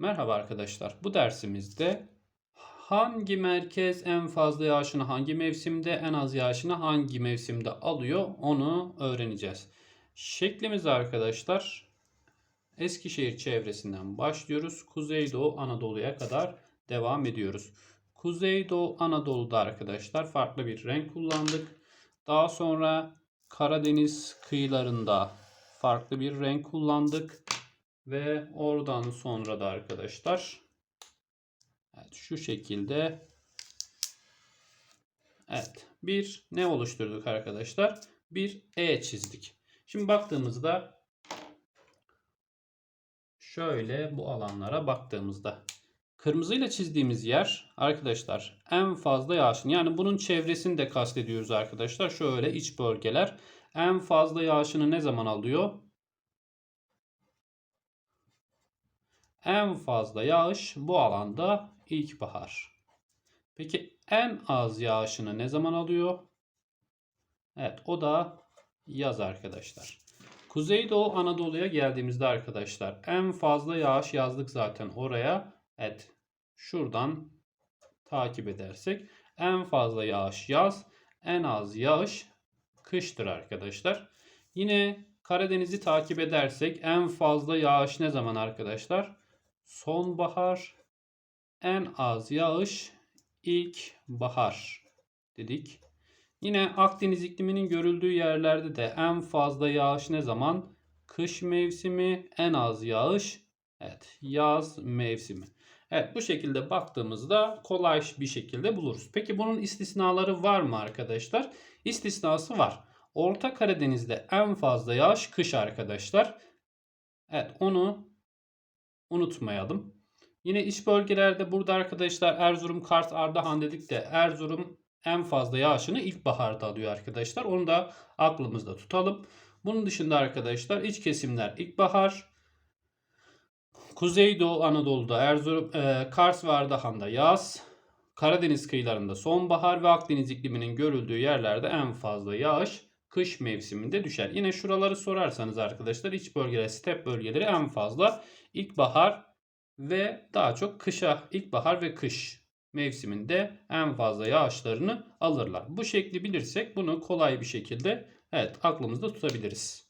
Merhaba arkadaşlar. Bu dersimizde hangi merkez en fazla yağışını hangi mevsimde, en az yağışını hangi mevsimde alıyor onu öğreneceğiz. Şeklimiz arkadaşlar Eskişehir çevresinden başlıyoruz. Kuzeydoğu Anadolu'ya kadar devam ediyoruz. Kuzeydoğu Anadolu'da arkadaşlar farklı bir renk kullandık. Daha sonra Karadeniz kıyılarında farklı bir renk kullandık. Ve oradan sonra da arkadaşlar evet, şu şekilde evet bir ne oluşturduk arkadaşlar? Bir E çizdik. Şimdi baktığımızda şöyle bu alanlara baktığımızda kırmızıyla çizdiğimiz yer arkadaşlar en fazla yağışın yani bunun çevresini de kastediyoruz arkadaşlar. Şöyle iç bölgeler en fazla yağışını ne zaman alıyor? En fazla yağış bu alanda ilkbahar. Peki en az yağışını ne zaman alıyor? Evet o da yaz arkadaşlar. Kuzeydoğu Anadolu'ya geldiğimizde arkadaşlar en fazla yağış yazdık zaten oraya. Evet şuradan takip edersek en fazla yağış yaz, en az yağış kıştır arkadaşlar. Yine Karadeniz'i takip edersek en fazla yağış ne zaman arkadaşlar? Sonbahar, en az yağış ilkbahar dedik. Yine Akdeniz ikliminin görüldüğü yerlerde de en fazla yağış ne zaman? Kış mevsimi, en az yağış evet yaz mevsimi. Evet bu şekilde baktığımızda kolay bir şekilde buluruz. Peki bunun istisnaları var mı arkadaşlar? İstisnası var. Orta Karadeniz'de en fazla yağış kış arkadaşlar. Evet onu unutmayalım. Yine iç bölgelerde burada arkadaşlar Erzurum, Kars, Ardahan dedik de Erzurum en fazla yağışını ilkbaharda alıyor arkadaşlar. Onu da aklımızda tutalım. Bunun dışında arkadaşlar iç kesimler ilkbahar. Kuzeydoğu Anadolu'da Erzurum, e, Kars ve Ardahan'da yaz. Karadeniz kıyılarında sonbahar ve Akdeniz ikliminin görüldüğü yerlerde en fazla yağış kış mevsiminde düşer. Yine şuraları sorarsanız arkadaşlar iç bölgeler, step bölgeleri en fazla ilkbahar ve daha çok kışa, ilkbahar ve kış mevsiminde en fazla yağışlarını alırlar. Bu şekli bilirsek bunu kolay bir şekilde evet aklımızda tutabiliriz.